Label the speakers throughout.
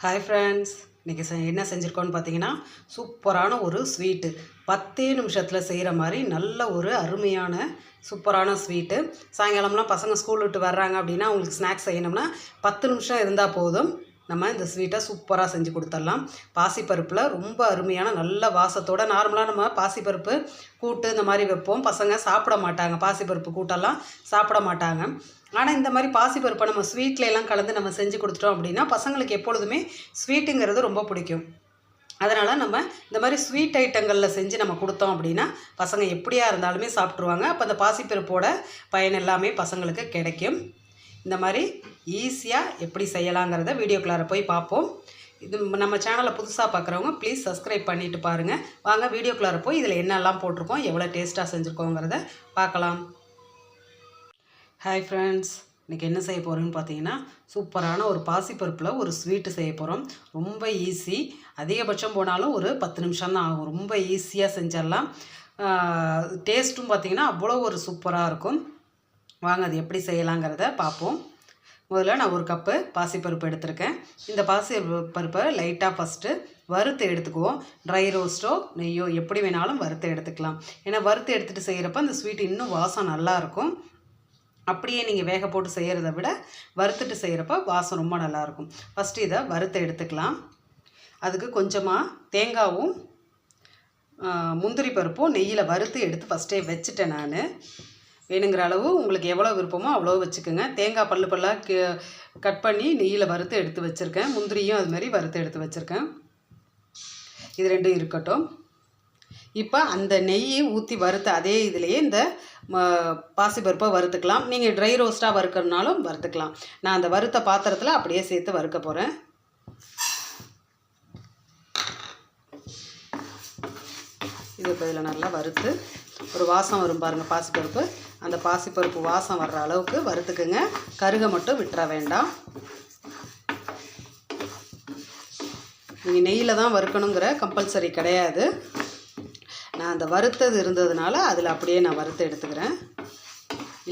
Speaker 1: Hi friends இன்றைக்கி செ என்ன செஞ்சுருக்கோன்னு பார்த்தீங்கன்னா சூப்பரான ஒரு ஸ்வீட்டு பத்தே நிமிஷத்தில் செய்கிற மாதிரி நல்ல ஒரு அருமையான சூப்பரான ஸ்வீட்டு சாயங்காலம்லாம் பசங்க ஸ்கூல் விட்டு வர்றாங்க அப்படின்னா அவங்களுக்கு ஸ்நாக்ஸ் செய்யணும்னா பத்து நிமிஷம் இருந்தால் போதும். நம்ம இந்த ஸ்வீட்டை சூப்பராக செஞ்சு கொடுத்துடலாம். பாசிப்பருப்பில் ரொம்ப அருமையான நல்ல வாசத்தோட நார்மலாக நம்ம பாசிப்பருப்பு கூட்டு இந்த மாதிரி வைப்போம். பசங்க சாப்பிட மாட்டாங்க. பாசிப்பருப்பு கூட்டெல்லாம் சாப்பிட மாட்டாங்க. ஆனால் இந்த மாதிரி பாசிப்பருப்பை நம்ம ஸ்வீட்லையெல்லாம் கலந்து நம்ம செஞ்சு கொடுத்துட்டோம் அப்படின்னா பசங்களுக்கு எப்பொழுதுமே ஸ்வீட்டுங்கிறது ரொம்ப பிடிக்கும். அதனால் நம்ம இந்த மாதிரி ஸ்வீட் ஐட்டங்களில் செஞ்சு நம்ம கொடுத்தோம் அப்படின்னா பசங்க எப்படியா இருந்தாலுமே சாப்பிட்ருவாங்க அப்போ அந்த பாசிப்பருப்போட பயன் எல்லாமே பசங்களுக்கு கிடைக்கும். இந்த மாதிரி ஈஸியாக எப்படி செய்யலாங்கிறத வீடியோக்குள்ளார போய் பார்ப்போம். இது நம்ம சேனலை புதுசாக பார்க்குறவங்க ப்ளீஸ் சப்ஸ்கிரைப் பண்ணிவிட்டு பாருங்கள் வாங்க வீடியோக்குள்ளார போய் இதில் என்னெல்லாம் போட்டிருக்கோம் எவ்வளோ டேஸ்ட்டாக செஞ்சுருக்கோங்கிறத பார்க்கலாம். ஹாய் ஃப்ரெண்ட்ஸ் இன்றைக்கி என்ன செய்ய போகிறோன்னு பார்த்தீங்கன்னா சூப்பரான ஒரு பாசிப்பருப்பில் ஒரு ஸ்வீட்டு செய்ய போகிறோம் ரொம்ப ஈஸி அதிகபட்சம் போனாலும் ஒரு பத்து நிமிஷம் தான் ஆகும். ரொம்ப ஈஸியாக செஞ்சிடலாம். டேஸ்ட்டும் பார்த்திங்கன்னா அவ்வளோ ஒரு சூப்பராக இருக்கும். வாங்க அது எப்படி செய்யலாங்கிறத பார்ப்போம். முதல்ல நான் ஒரு கப்பு பாசிப்பருப்பு எடுத்திருக்கேன். இந்த பாசி பருப்பை லைட்டாக ஃபஸ்ட்டு வறுத்து எடுத்துக்குவோம். ட்ரை ரோஸ்ட்டோ நெய்யோ எப்படி வேணாலும் வறுத்து எடுத்துக்கலாம். ஏன்னா வறுத்து எடுத்துகிட்டு செய்கிறப்ப அந்த ஸ்வீட் இன்னும் வாசம் நல்லாயிருக்கும் அப்படியே நீங்கள் வேக போட்டு செய்கிறத விட வறுத்துட்டு செய்கிறப்ப வாசம் ரொம்ப நல்லாயிருக்கும் ஃபஸ்ட்டு இதை வறுத்து எடுத்துக்கலாம். அதுக்கு கொஞ்சமாக தேங்காவும் முந்திரி பருப்பும் நெய்யில் வறுத்து எடுத்து ஃபஸ்ட்டே வச்சுட்டேன் நான். வேணுங்கிற அளவு உங்களுக்கு எவ்வளோ விருப்பமோ அவ்வளோ வச்சுக்கோங்க. தேங்காய் பல்லு பல்லாக கட் பண்ணி நெய்யில் வறுத்து எடுத்து வச்சுருக்கேன். முந்திரியும் அது மாதிரி வறுத்து எடுத்து வச்சுருக்கேன். இது ரெண்டும் இருக்கட்டும். இப்போ அந்த நெய்யை ஊற்றி வறுத்த அதே இதுலேயே இந்த பாசிப்பருப்பை வறுத்துக்கலாம். நீங்கள் ட்ரை ரோஸ்ட்டாக வறுக்கிறனாலும் வறுத்துக்கலாம். நான் அந்த வறுத்த பாத்திரத்தில் அப்படியே சேர்த்து வறுக்க போகிறேன் இது இப்போ இதில் நல்லா வறுத்து ஒரு வாசம் வரும் பாருங்கள் பாசிப்பருப்பு அந்த பாசிப்பருப்பு வாசம் வர்ற அளவுக்கு வறுத்துக்குங்க. கருகை மட்டும் விட்டுற வேண்டாம். நீங்கள் நெய்யில் தான் வறுக்கணுங்கிற கம்பல்சரி கிடையாது. நான் அந்த வறுத்தது இருந்ததுனால அதில் அப்படியே நான் வறுத்து எடுத்துக்கிறேன்.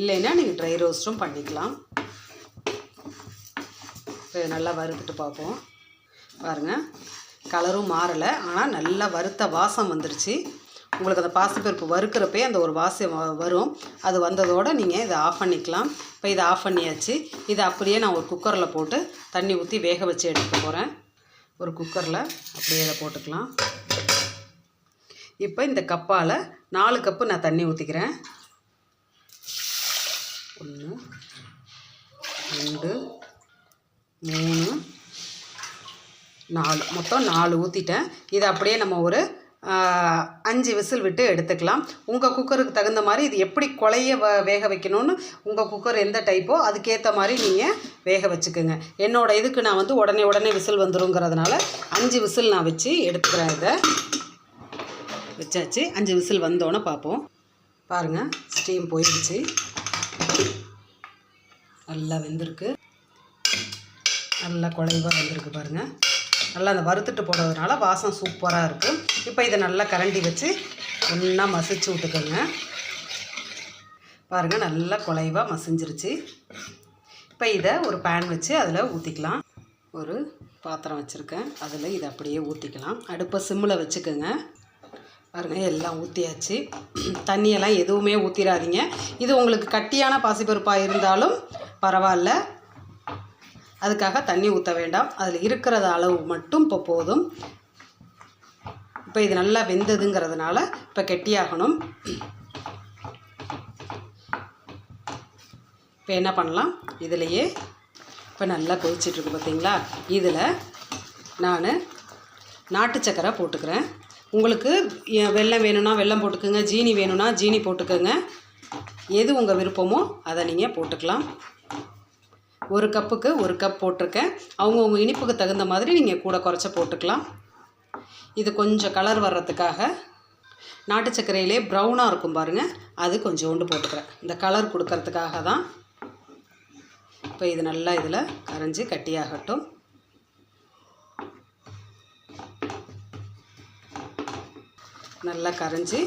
Speaker 1: இல்லைன்னா நீங்கள் ட்ரை ரோஸ்ட்டும் பண்ணிக்கலாம். இப்போ நல்லா வறுத்துட்டு பார்ப்போம். பாருங்கள் கலரும் மாறலை ஆனால் நல்லா வறுத்த வாசம் வந்துருச்சு. உங்களுக்கு அந்த பாசிப்பருப்பு வறுக்கிறப்பே அந்த ஒரு வாசம் வரும். அது வந்ததோடு நீங்கள் இதை ஆஃப் பண்ணிக்கலாம். இப்போ இதை ஆஃப் பண்ணியாச்சு. இதை அப்படியே நான் ஒரு குக்கரில் போட்டு தண்ணி ஊற்றி வேக வச்சு எடுக்க போகிறேன் ஒரு குக்கரில் அப்படியே இதை போட்டுக்கலாம். இப்போ இந்த கப்பால் நாலு கப்பு நான் தண்ணி ஊற்றிக்கிறேன் ஒன்று ரெண்டு மூணு நாலு. மொத்தம் நாலு ஊற்றிட்டேன் இதை அப்படியே நம்ம ஒரு அஞ்சு விசில் விட்டு எடுத்துக்கலாம். உங்கள் குக்கருக்கு தகுந்த மாதிரி இது எப்படி குழைய வ வேக வைக்கணும்னு உங்கள் குக்கர் எந்த டைப்போ அதுக்கேற்ற மாதிரி நீங்கள் வேக வச்சுக்கோங்க. என்னோடய இதுக்கு நான் வந்து உடனே உடனே விசில் வந்துருங்கிறதுனால அஞ்சு விசில் நான் வச்சு எடுத்துக்கிறேன் இதை. வச்சாச்சு. அஞ்சு விசில் வந்தோன்னே பார்ப்போம். பாருங்கள் ஸ்டீம் போயிடுச்சு. நல்லா வெந்திருக்கு. நல்லா குழைவாக வந்திருக்கு பாருங்கள் நல்லா அந்த வறுத்துட்டு போடுறதுனால வாசம் சூப்பராக இருக்கும் இப்போ இதை நல்லா கரண்டி வச்சு ஒன்றா மசிச்சு விட்டுக்கோங்க. பாருங்கள் நல்லா குலைவாக மசிஞ்சிருச்சு. இப்போ இதை ஒரு பேன் வச்சு அதில் ஊற்றிக்கலாம் ஒரு பாத்திரம் வச்சுருக்கேன். அதில் இதை அப்படியே ஊற்றிக்கலாம் அடுப்பை சிம்மில் வச்சுக்கோங்க. பாருங்கள் எல்லாம் ஊற்றியாச்சு தண்ணியெல்லாம் எதுவுமே ஊற்றிடாதீங்க இது உங்களுக்கு கட்டியான பாசிப்பருப்பாக இருந்தாலும் பரவாயில்ல. அதுக்காக தண்ணி ஊற்ற வேண்டாம். அதில் இருக்கிறத அளவு மட்டும் இப்போ போதும். இப்போ இது நல்லா வெந்ததுங்கிறதுனால இப்போ கெட்டியாகணும். இப்போ என்ன பண்ணலாம்? இதிலையே இப்போ நல்லா கொதிச்சிட்ருக்கு பார்த்தீங்களா இதில் நான் நாட்டு சக்கரை போட்டுக்கிறேன். உங்களுக்கு வெள்ளம் வேணும்னா வெல்லம் போட்டுக்கோங்க ஜீனி வேணும்னா ஜீனி போட்டுக்கோங்க. எது உங்கள் விருப்பமோ அதை நீங்கள் போட்டுக்கலாம். ஒரு கப்புக்கு ஒரு கப் போட்டிருக்கேன். அவங்கவுங்க இனிப்புக்கு தகுந்த மாதிரி நீங்கள் கூட குறைச்ச போட்டுக்கலாம். இது கொஞ்சம் கலர் வர்றதுக்காக நாட்டு சர்க்கரையிலே ப்ரௌனாக இருக்கும் பாருங்கள் அது கொஞ்சோண்டு போட்டுக்கிறேன். இந்த கலர் கொடுக்கறதுக்காக தான். இப்போ இது நல்லா இதில் கரைஞ்சி கட்டியாகட்டும். நல்லா கரைஞ்சி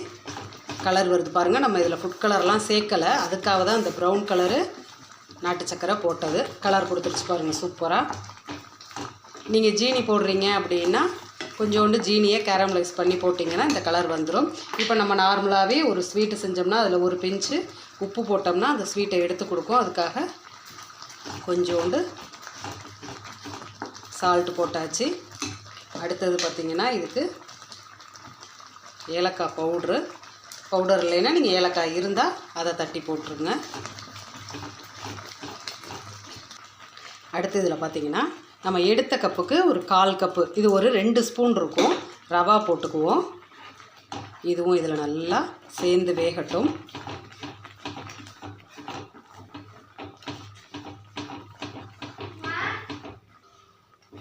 Speaker 1: கலர் வருது பாருங்கள் நம்ம இதில் ஃபுட் கலர்லாம் சேர்க்கலை. அதுக்காக தான் இந்த ப்ரௌன் கலரு நாட்டு சக்கரை போட்டது. கலர் கொடுத்துருச்சு பாருங்கள் சூப்பராக நீங்கள் ஜீனி போடுறீங்க அப்படின்னா கொஞ்சோண்டு ஜீனியை கேரமலைஸ் பண்ணி போட்டிங்கன்னா இந்த கலர் வந்துடும் இப்போ நம்ம நார்மலாகவே ஒரு ஸ்வீட்டு செஞ்சோம்னா அதில் ஒரு பிஞ்சு உப்பு போட்டோம்னா அந்த ஸ்வீட்டை எடுத்து கொடுக்கும். அதுக்காக கொஞ்சோண்டு சால்ட்டு போட்டாச்சு. அடுத்தது பார்த்திங்கன்னா இதுக்கு ஏலக்காய் பவுட்ரு பவுடர் இல்லைன்னா நீங்கள் ஏலக்காய் இருந்தால் அதை தட்டி போட்டுருங்க. அடுத்து இதில் பார்த்தீங்கன்னா நம்ம எடுத்த கப்புக்கு ஒரு கால் கப்பு இது ஒரு ரெண்டு ஸ்பூன் இருக்கும் ரவா போட்டுக்குவோம். இதுவும் இதில் நல்லா சேர்ந்து வேகட்டும்.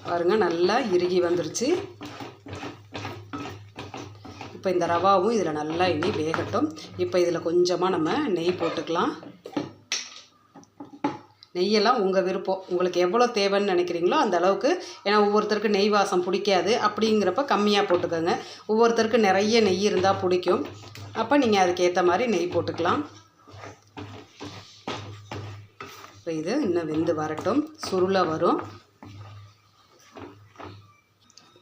Speaker 1: பாருங்கள் நல்லா இறுகி வந்துருச்சு. இப்போ இந்த ரவாவும் இதில் நல்லா இனி வேகட்டும். இப்போ இதில் கொஞ்சமாக நம்ம நெய் போட்டுக்கலாம். நெய்யெல்லாம் உங்கள் விருப்பம். உங்களுக்கு எவ்வளோ தேவைன்னு நினைக்கிறீங்களோ அந்த அளவுக்கு. ஏன்னா ஒவ்வொருத்தருக்கு நெய் வாசம் பிடிக்காது. அப்படிங்கிறப்ப கம்மியாக போட்டுக்கோங்க. ஒவ்வொருத்தருக்கு நிறைய நெய் இருந்தால் பிடிக்கும். அப்போ நீங்கள் அதுக்கேற்ற மாதிரி நெய் போட்டுக்கலாம். இப்போ இது இன்னும் வெந்து வரட்டும். சுருளை வரும்.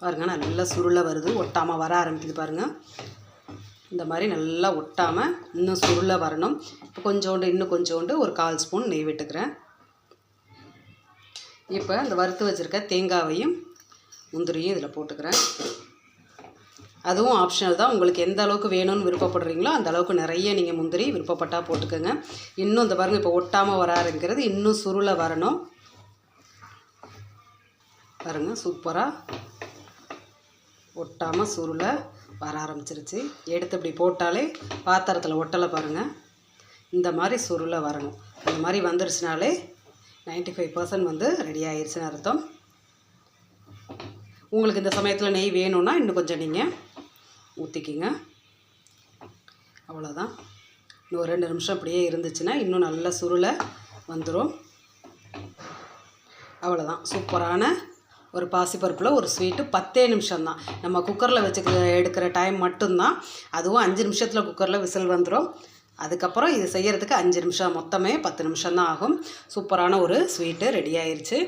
Speaker 1: பாருங்கள் நல்லா சுருளை வருது. ஒட்டாமல் வர ஆரம்பிக்குது பாருங்கள் இந்த மாதிரி நல்லா ஒட்டாமல் இன்னும் சுருளை வரணும். இப்போ கொஞ்சோண்டு இன்னும் கொஞ்சோண்டு ஒரு கால் ஸ்பூன் நெய் விட்டுக்கிறேன். இப்போ இந்த வறுத்து வச்சுருக்க தேங்காவையும் முந்திரியும் இதில் போட்டுக்கிறேன். அதுவும் ஆப்ஷனல் தான். உங்களுக்கு எந்த அளவுக்கு வேணும்னு விருப்பப்படுறீங்களோ அந்த அளவுக்கு நிறைய நீங்கள் முந்திரி விருப்பப்பட்டால் போட்டுக்கோங்க. இன்னும் இந்த பாருங்கள் இப்போ ஒட்டாமல் வராருங்கிறது இன்னும் சுருளை வரணும். பாருங்கள் சூப்பராக ஒட்டாமல் சுருளை வர ஆரம்பிச்சிருச்சு. எடுத்து இப்படி போட்டாலே பாத்திரத்தில் ஒட்டலை பாருங்கள் இந்த மாதிரி சுருளை வரணும். இந்த மாதிரி வந்துருச்சுனாலே 95% ஃபைவ் பர்சன்ட் வந்து ரெடி ஆயிடுச்சுன்னு அர்த்தம். உங்களுக்கு இந்த சமயத்தில் நெய் வேணும்னா இன்னும் கொஞ்சம் நீங்கள் ஊற்றிக்கிங்க அவ்வளோதான் இன்னும் ஒரு ரெண்டு நிமிஷம் அப்படியே இருந்துச்சுன்னா இன்னும் நல்ல சுருளை வந்துடும் அவ்வளோதான் சூப்பரான ஒரு பாசிப்பருப்பில் ஒரு ஸ்வீட்டு பத்தே நிமிஷம் தான் நம்ம குக்கரில் வச்சுக்க எடுக்கிற டைம் மட்டும்தான். அதுவும் அஞ்சு நிமிஷத்தில் குக்கரில் விசில் வந்துடும் அதுக்கப்புறம் இது செய்கிறதுக்கு அஞ்சு நிமிஷம் மொத்தமே பத்து நிமிஷம் தான் ஆகும். சூப்பரான ஒரு ஸ்வீட்டு ரெடி ஆயிடுச்சு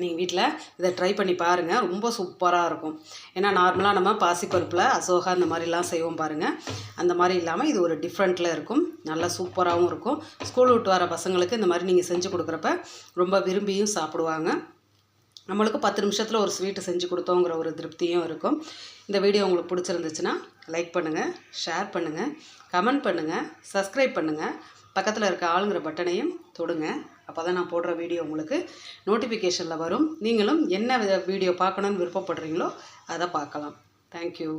Speaker 1: நீங்கள் வீட்டில் இதை ட்ரை பண்ணி பாருங்கள் ரொம்ப சூப்பராக இருக்கும். ஏன்னா நார்மலாக நம்ம பாசிப்பருப்பில் அசோகா இந்த மாதிரிலாம் செய்வோம் பாருங்கள் அந்த மாதிரி இல்லாமல் இது ஒரு டிஃப்ரெண்ட்டில் இருக்கும். நல்லா சூப்பராகவும் இருக்கும். ஸ்கூல் விட்டு வர பசங்களுக்கு இந்த மாதிரி நீங்கள் செஞ்சு கொடுக்குறப்ப ரொம்ப விரும்பியும் சாப்பிடுவாங்க. நம்மளுக்கு பத்து நிமிஷத்தில் ஒரு ஸ்வீட்டு செஞ்சு கொடுத்தோங்கிற ஒரு திருப்தியும் இருக்கும். இந்த வீடியோ உங்களுக்கு பிடிச்சிருந்துச்சுன்னா லைக் பண்ணுங்கள் ஷேர் பண்ணுங்கள் கமெண்ட் பண்ணுங்கள் சப்ஸ்கிரைப் பண்ணுங்கள் பக்கத்தில் இருக்க ஆளுங்கிற பட்டனையும் தொடுங்க. அப்போ தான் நான் போடுற வீடியோ உங்களுக்கு நோட்டிஃபிகேஷனில் வரும். நீங்களும் என்ன வீடியோ பார்க்கணுன்னு விருப்பப்படுறீங்களோ அதை பார்க்கலாம். தேங்க்யூ